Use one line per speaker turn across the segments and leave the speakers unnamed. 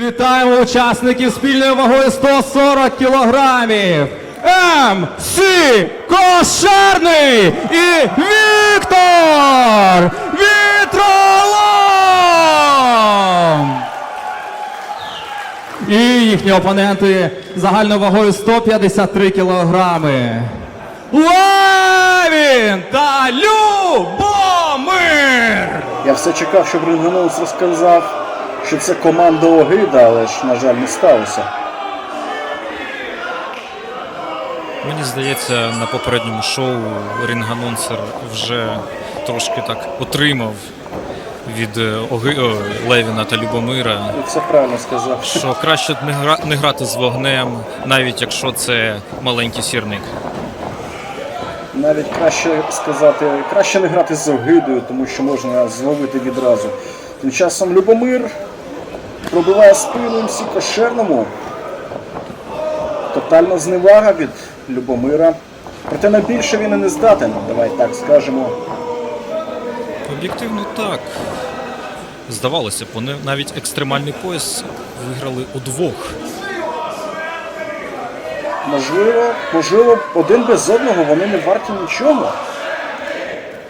Вітаємо учасників спільною вагою 140 кілограмів. МС Кошерний і Віктор Вітролом! І їхні опоненти загальною вагою 153 кілограми. Левін та Любомир!
Я все чекав, щоб Рингановець розказав, що це команда Огида, але ж, на жаль, не сталося.
Мені здається, на попередньому шоу рінг-анонсер вже трошки так отримав від е, Оги... о, Левіна та Любомира,
все правильно сказав.
що краще не, гра... не грати з вогнем, навіть якщо це маленький сірник.
Навіть краще сказати, краще не грати з Огидою, тому що можна зловити відразу. Тим часом Любомир пробиває спину МС Кошерному. Тотальна зневага від Любомира. Проте на більше він і не здатен, давай так скажемо.
Об'єктивно так. Здавалося б, вони навіть екстремальний пояс виграли удвох.
Можливо, можливо, один без одного вони не варті нічого.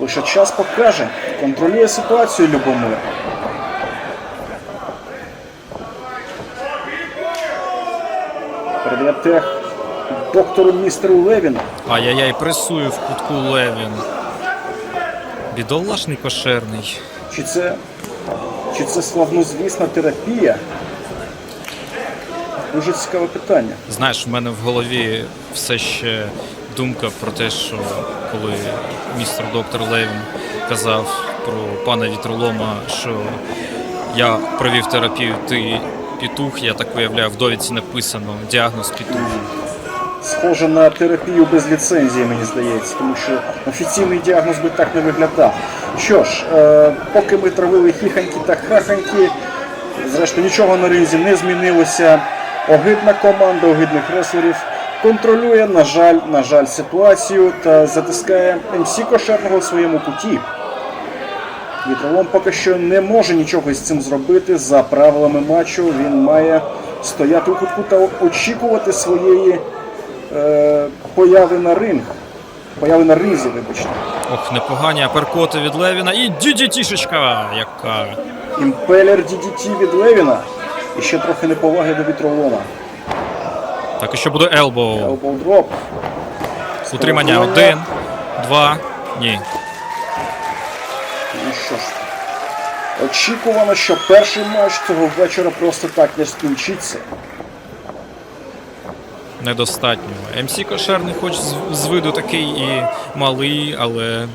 Лише час покаже. Контролює ситуацію Любомир. Передає тех доктору містеру Левіну.
Ай-яй-яй, пресує в кутку Левін. Бідолашний кошерний.
Чи це, чи це славнозвісна терапія? Дуже цікаве питання.
Знаєш, в мене в голові все ще думка про те, що коли містер доктор Левін казав про пана Вітролома, що я провів терапію, ти пітух, я так виявляю, в довідці написано діагноз пітух.
Схоже на терапію без ліцензії, мені здається, тому що офіційний діагноз би так не виглядав. Що ж, е, поки ми травили хіханьки та хаханьки, зрештою нічого на ринзі не змінилося. Огидна команда огидних реслерів контролює, на жаль, на жаль, ситуацію та затискає МС Кошерного в своєму куті. Вітролом поки що не може нічого із цим зробити. За правилами матчу він має стояти у кутку та очікувати своєї е, появи на ринг. Появи на ризі, вибачте.
Ох, непогані аперкоти від Левіна і дідітішечка, яка
Імпелер DDT від Левіна. І ще трохи неповаги до вітролома.
так і що буде елбоу.
Elbow drop.
Утримання один, два, ні.
Ну що ж. Очікувано, що перший матч цього вечора просто так не скінчиться.
недостатньо. МС Кошерний хоч з, виду такий і малий, але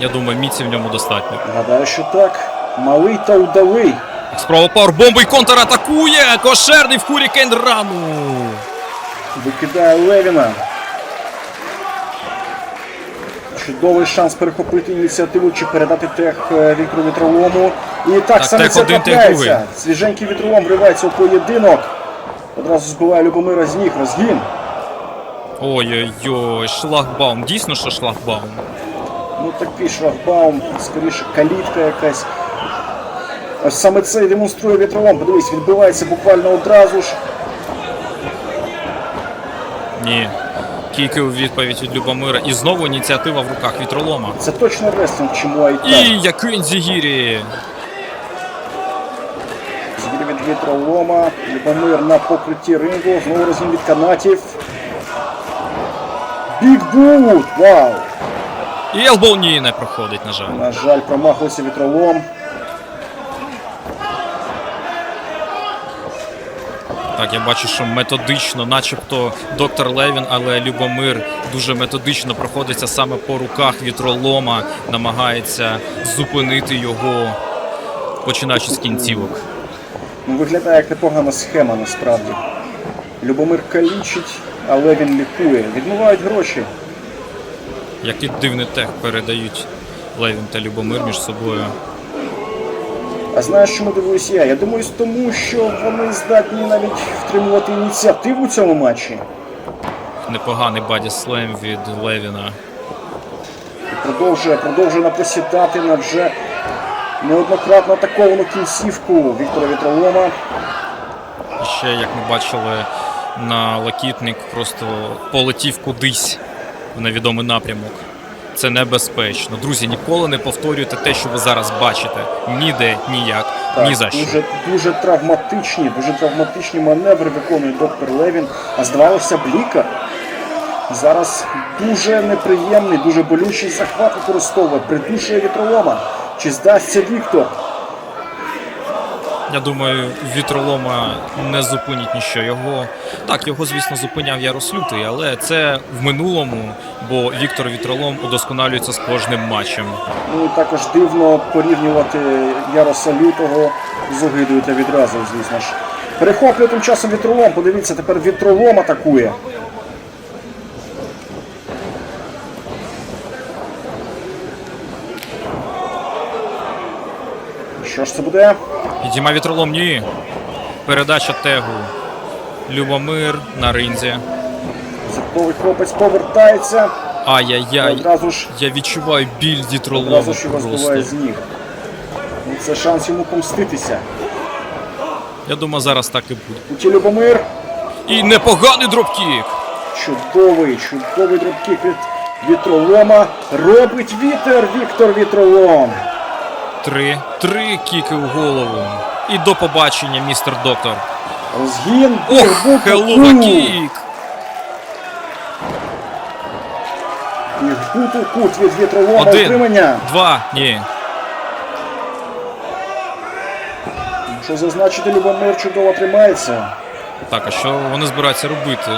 я думаю, міці в ньому достатньо.
Гадаю, що так. Малий та удалий.
Справа пауербомбу і контратакує! Кошерний в Хурікейн рану!
Викидає Левіна. Чудовий шанс перехопити ініціативу чи передати тех е, Віктору Вітролому. І так,
Так,
саме це трапляється. Свіженький вітролом вривається у поєдинок. Одразу збиває Любомира з ніг, розгін.
Ой-ой-ой, шлагбаум. Дійсно, що шлагбаум.
Ну такий шлагбаум, скоріше калітка якась. Ось саме це і демонструє вітролом. Подивись, відбивається буквально одразу ж.
Ні. Кійки у відповідь від Любомира. І знову ініціатива в руках вітролома.
Це точно рестлинг чи муайтай.
І який Зігірі!
Звір від вітролома, Любомир на покритті рингу, знову розгін від канатів. Біг Бут! Вау!
І елбоу ні, не проходить, на жаль.
На жаль, промахлився вітролом.
Так, я бачу, що методично, начебто доктор Левін, але Любомир дуже методично проходиться саме по руках вітролома, намагається зупинити його, починаючи з кінцівок.
Ну, виглядає як непогана схема насправді. Любомир калічить, але він лікує. Відмивають гроші.
Який дивний тех передають Левін та Любомир між собою.
А знаєш, чому дивуюсь я? Я думаю, тому що вони здатні навіть втримувати ініціативу у цьому матчі.
Непоганий баді слем від Левіна.
Продовжує, продовжує напосідати на вже неоднократно атаковану кінцівку Віктора Вітролома.
І ще, як ми бачили, на лакітник просто полетів кудись в невідомий напрямок. Це небезпечно. Друзі, ніколи не повторюйте те, що ви зараз бачите. Ніде, ніяк, ні за що.
Дуже, дуже травматичні, дуже травматичні маневри виконує доктор Левін. А здавалося б, лікар. Зараз дуже неприємний, дуже болючий захват використовує, придушує вітролома. Чи здасться Віктор?
Я думаю, вітролома не зупинить ніщо. Його так, його, звісно, зупиняв Ярос Лютий, але це в минулому, бо Віктор Вітролом удосконалюється з кожним матчем.
Ну також дивно порівнювати Яроса Лютого з Огидою та відразу, звісно ж. Перехоплює тим часом вітролом. Подивіться, тепер вітролом атакує. Що ж це буде?
Підійма вітролом, ні. Передача тегу. Любомир на ринзі.
Зірковий хлопець повертається.
Ай-яй-яй.
Ж
Я відчуваю біль вітролому
одразу ж його збиває з ніг. Ну, Це шанс йому помститися.
Я думаю, зараз так і буде.
Путі Любомир.
І непоганий дропкік.
Чудовий, чудовий дробкік від вітролома. Робить вітер Віктор Вітролом.
Три. Три кіки в голову. І до побачення, містер доктор.
Розгін.
Ох,
ку.
кік!
Бігбут у кут від вітролома
Один,
отримання.
два, ні.
Що зазначити, Любомир чудово тримається.
Так, а що вони збираються робити?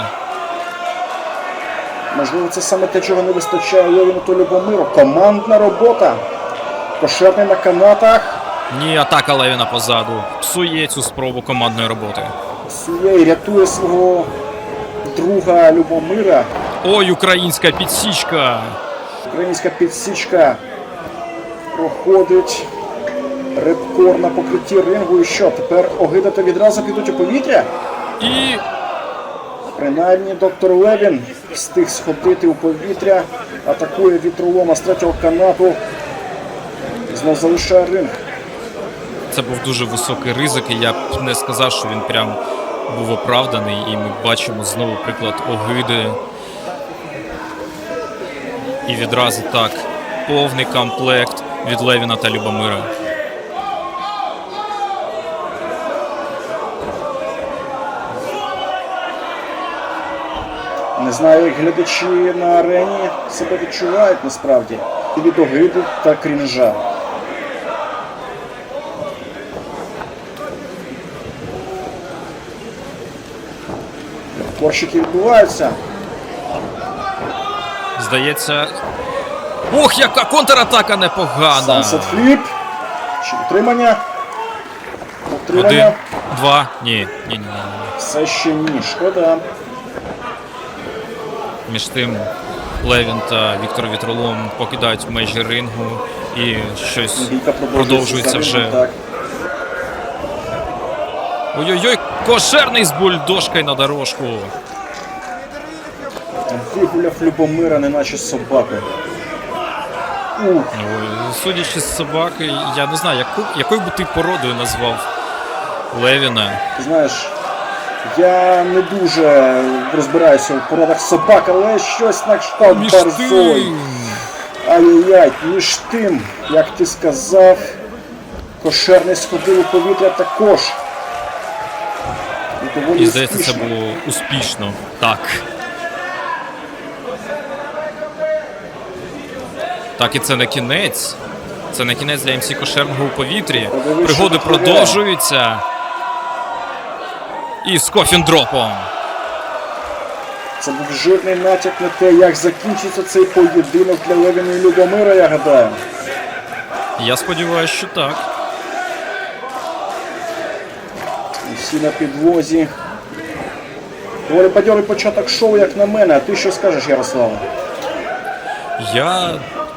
Можливо, це саме те, чого не вистачає Левіну та Любомиру. Командна робота. Кошерний на канатах.
Ні, атака Левіна позаду. Псує цю спробу командної роботи.
Сієй рятує свого друга Любомира.
Ой, українська підсічка!
Українська підсічка проходить репкор на покритті рингу. І що? Тепер Огида та відразу підуть у повітря?
І
Принаймні доктор Левін встиг сходити у повітря, атакує вітролома з третього канату. Знов залишає ринг.
це був дуже високий ризик, і я б не сказав, що він прям був оправданий. І ми бачимо знову приклад огиди. І відразу так. Повний комплект від Левіна та Любомира.
Не знаю, як глядачі на арені себе відчувають насправді. І від огиди та крінжа. Корщики відбуваються.
Здається. Ох, яка контратака непогана!
Сансет фліп. Чи утримання? Утримання.
Один, два, ні, ні, ні, ні.
Все ще ні. Шкода.
Між тим Левін та Віктор Вітролом покидають межі рингу і щось
Бійка
продовжується
за
вже.
Так.
Ой-ой-ой, кошерний з бульдожкою на дорожку.
Вигуляв Любомира, неначе собака. Ух,
судячи з собаки, я не знаю, яку, якою би ти породою назвав Левіна.
ти знаєш, я не дуже розбираюся в породах собак, але щось на кшталт
Між
борзой. Ай-яй-яй, між тим, як ти сказав, кошерний сходив у повітря також. І
здається, це було успішно. Так. Так, і це не кінець. Це не кінець для МС Кошерного у повітрі. Пригоди продовжуються. І з кофіндропом.
Це був жирний натяк на те, як закінчиться цей поєдинок для Левіна і Любомира, я гадаю.
Я сподіваюся, що так.
Всі на підлозі. Доволі бадьорий початок шоу, як на мене. А ти що скажеш, Ярослава?
Я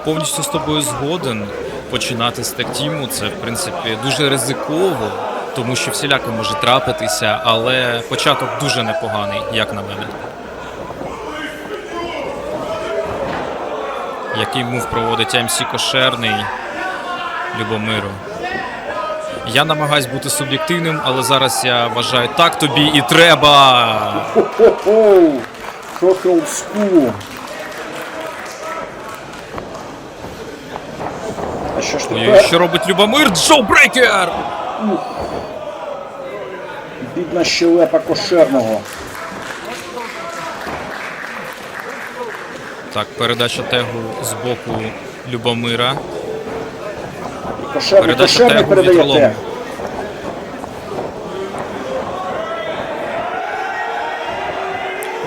повністю з тобою згоден. Починати з тактіму це в принципі дуже ризиково, тому що всіляко може трапитися, але початок дуже непоганий, як на мене. Який мув проводить МС Кошерний Любомиру. Я намагаюсь бути суб'єктивним, але зараз я вважаю, так тобі і треба.
Хо-хо-хо! Трохи олдскулу. А що ж
Ой,
тепер?
що робить Любомир? Джо Брейкер!
Бідна щелепа кошерного.
Так, передача тегу з боку Любомира.
Кошерний,
Передача
кошерний передає
вітролому.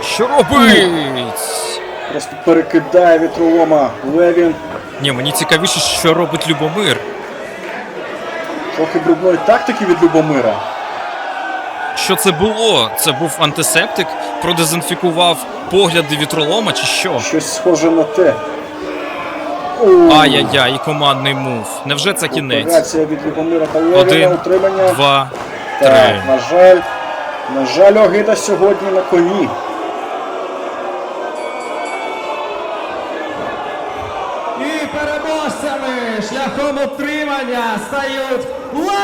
Що робить?
Просто перекидає вітролома. Левін
Ні, мені цікавіше, що робить Любомир.
трохи брудної тактики від Любомира.
Що це було? Це був антисептик? Продезінфікував погляди вітролома чи що?
Щось схоже на те.
Ай-яй-яй, і командний мув. Невже це кінець?
Операція від Любомира та
Один,
утримання.
два,
Так,
три.
на жаль, на жаль, Огида сьогодні на коні.
І переможцями шляхом утримання стають Лев!